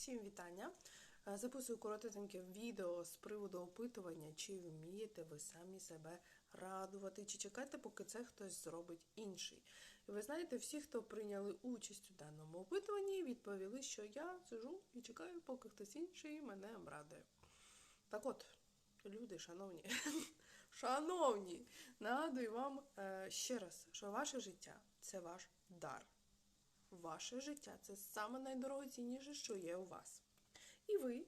Всім вітання! Е, Записую коротеньке відео з приводу опитування, чи вмієте ви самі себе радувати, чи чекаєте, поки це хтось зробить інший. І ви знаєте, всі, хто прийняли участь у даному опитуванні, відповіли, що я сижу і чекаю, поки хтось інший мене обрадує. Так от, люди, шановні, шановні, нагадую вам е, ще раз, що ваше життя це ваш дар. Ваше життя це саме найдорогоцінніше, що є у вас. І ви,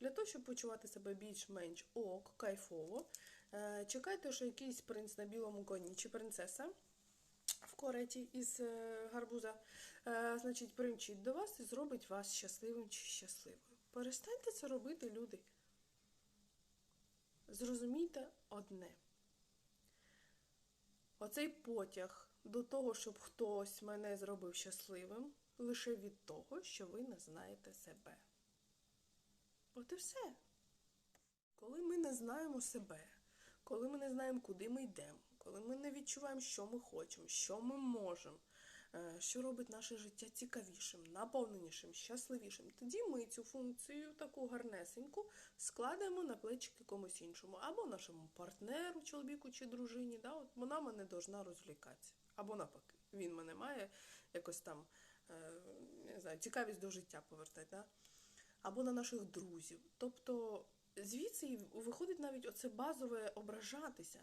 для того, щоб почувати себе більш-менш ок, кайфово, е, чекайте, що якийсь принц на білому коні чи принцеса в кореті із е, гарбуза, е, значить, примчить до вас і зробить вас щасливим чи щасливою. Перестаньте це робити, люди. Зрозумійте одне. Оцей потяг до того, щоб хтось мене зробив щасливим, лише від того, що ви не знаєте себе. От і все. Коли ми не знаємо себе, коли ми не знаємо, куди ми йдемо, коли ми не відчуваємо, що ми хочемо, що ми можемо, що робить наше життя цікавішим, наповненішим, щасливішим, тоді ми цю функцію таку гарнесеньку складаємо на плечики комусь іншому, або нашому партнеру, чоловіку чи дружині. Да? От вона мене должна розлікатися. Або навпаки, він мене має якось там е, не знаю, цікавість до життя повертати. Да? Або на наших друзів. Тобто звідси виходить навіть оце базове ображатися.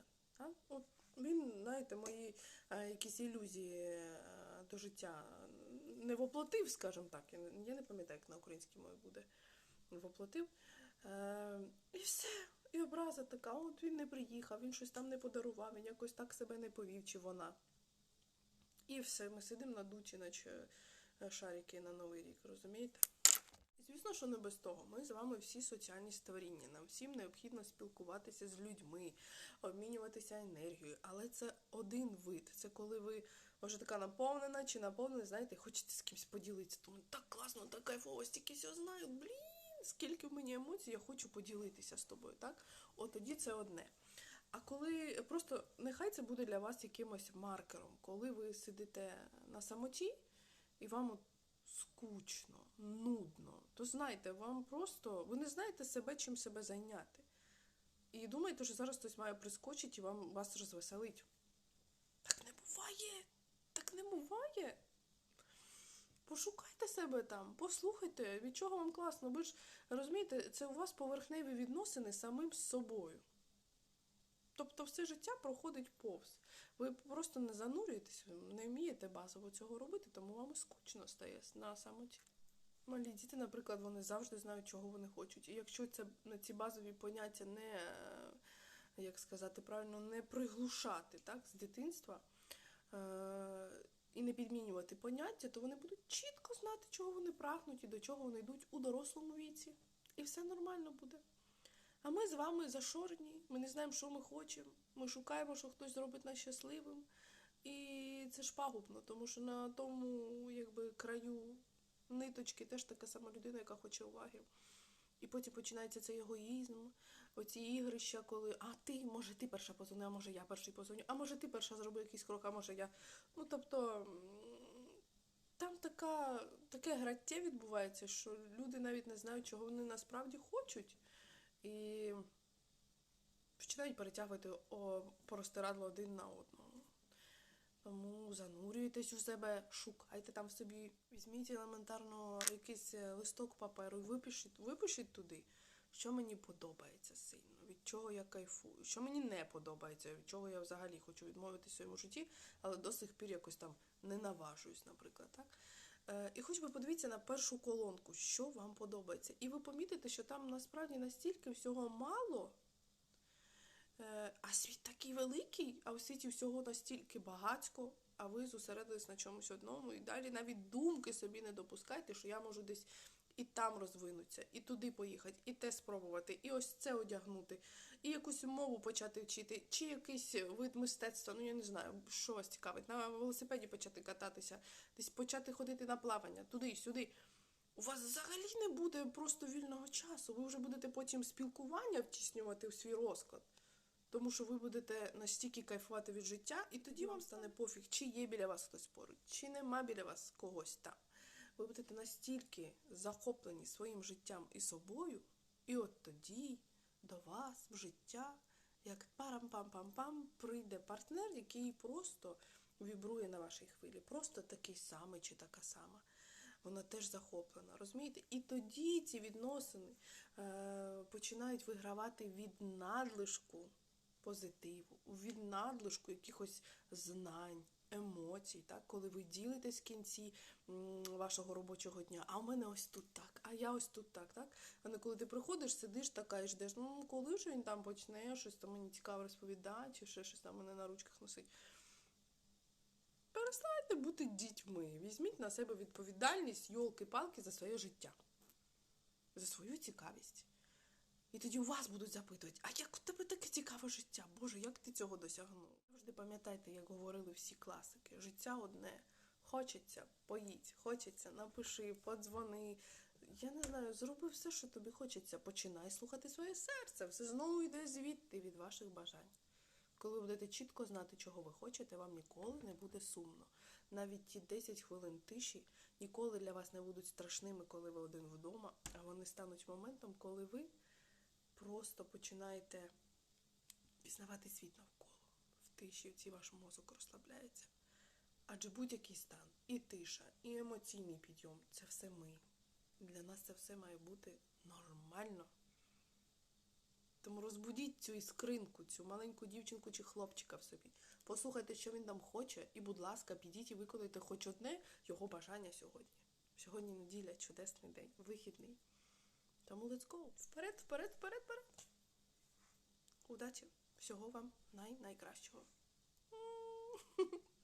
От він, знаєте, мої е, якісь ілюзії е, до життя не воплотив, скажімо так. Я, не- пам'ятаю, як на українській мові буде воплотив. Е, і все. І образа така, от він не приїхав, він щось там не подарував, він якось так себе не повів, чи вона. І все, ми сидимо на дучі, наче е, шарики на Новий рік, розумієте? Звісно, що не без того. Ми з вами всі соціальні створіння. Нам всім необхідно спілкуватися з людьми, обмінюватися енергією. Але це один вид. Це коли ви вже така наповнена чи наповнена, знаєте, хочете з кимось поділитися. Тому так класно, так кайфово, стільки всього знаю. Блін, скільки в мені емоцій, я хочу поділитися з тобою. Так? От тоді це одне. А коли просто нехай це буде для вас якимось маркером, коли ви сидите на самоті і вам скучно, нудно, то знайте, вам просто ви не знаєте себе, чим себе зайняти. І думаєте, що зараз хтось має прискочити і вам вас розвеселить. Так не буває. Так не буває. Пошукайте себе там, послухайте, від чого вам класно. Ви ж розумієте, це у вас поверхневі відносини самим з собою. Тобто все життя проходить повз. Ви просто не занурюєтесь, не вмієте базово цього робити, тому вам скучно стає на самоті. Малі діти, наприклад, вони завжди знають, чого вони хочуть. І якщо це на ці базові поняття не, е, як сказати правильно, не приглушати так, з дитинства е- і не підмінювати поняття, то вони будуть чітко знати, чого вони прагнуть і до чого вони йдуть у дорослому віці. І все нормально буде. А ми з вами зашорені, ми не знаємо, що ми хочемо. Ми шукаємо, що хтось зробить нас щасливим. І це ж пагубно, тому що на тому якби, ниточки теж така сама людина, яка хоче уваги. І потім починається цей егоїзм, оці ігрища, коли а ти, може, ти перша позвони, а може я перший позвоню, а може ти перша зроби якийсь крок, а може я. Ну тобто там така, таке граття відбувається, що люди навіть не знають, чого вони насправді хочуть. І починають перетягувати о, простирадло один на одного. Тому занурюйтесь у себе, шукайте там собі, візьміть елементарно якийсь е, листок паперу і випишіть, випишіть туди, що мені подобається сильно, від чого я кайфую, що мені не подобається, від чого я взагалі хочу відмовитися в своєму житті, але до сих пір якось там не наважуюсь, наприклад. Так? Е, І хоч би подивіться на першу колонку, що вам подобається. І ви помітите, що там насправді настільки всього мало. Е, А світ такий великий, а у світі всього настільки багатько, а ви зосередились на чомусь одному, і далі навіть думки собі не допускайте, що я можу десь і там розвинутися, і туди поїхати, і те спробувати, і ось це одягнути, і якусь мову почати вчити, чи якийсь вид мистецтва, ну я не знаю, що вас цікавить, на велосипеді почати кататися, десь почати ходити на плавання, туди, сюди. У вас взагалі не буде просто вільного часу. Ви вже будете потім спілкування втіснювати в свій розклад. Тому що ви будете настільки кайфувати від життя, і тоді вам стане пофіг, чи є біля вас хтось поруч, чи нема біля вас когось там. ви будете настільки захоплені своїм життям і собою, і от тоді до вас в життя, як парам-пам-пам-пам, прийде партнер, який просто вібрує на вашій хвилі, просто такий самий чи така сама. Вона теж захоплена, розумієте? І тоді ці відносини е, починають вигравати від надлишку позитиву, від надлишку якихось знань, емоцій, так? коли ви ділитесь в кінці вашого робочого дня, а у мене ось тут так, а я ось тут так, так? А не коли ти приходиш, сидиш така і ждеш, ну коли ж він там почне щось там мені цікаво розповідати, чи ще щось там мене на ручках носить. Перестаньте бути дітьми, візьміть на себе відповідальність, йолки-палки за своє життя, за свою цікавість. І тоді у вас будуть запитувати, а як у тебе таке цікаве життя? Боже, як ти цього досягнув? Завжди пам'ятайте, як говорили всі класики. Життя одне. Хочеться, поїдь, хочеться, напиши, подзвони. Я не знаю, зроби все, що тобі хочеться. Починай слухати своє серце. Все знову йде звідти від ваших бажань. Коли ви будете чітко знати, чого ви хочете, вам ніколи не буде сумно. Навіть ті 10 хвилин тиші ніколи для вас не будуть страшними, коли ви один вдома, а вони стануть моментом, коли ви просто починаєте пізнавати світ навколо. В тиші ці ваш мозок розслабляється. Адже будь-який стан, і тиша, і емоційний підйом це все ми. Для нас це все має бути нормально. Тому розбудіть цю іскринку, цю маленьку дівчинку чи хлопчика в собі. Послухайте, що він там хоче, і, будь ласка, підіть і виконайте хоч одне його бажання сьогодні. Сьогодні неділя, чудесний день, вихідний. Тому let's go. Вперед, вперед, вперед, вперед. Удачі! Всього вам най-найкращого. М.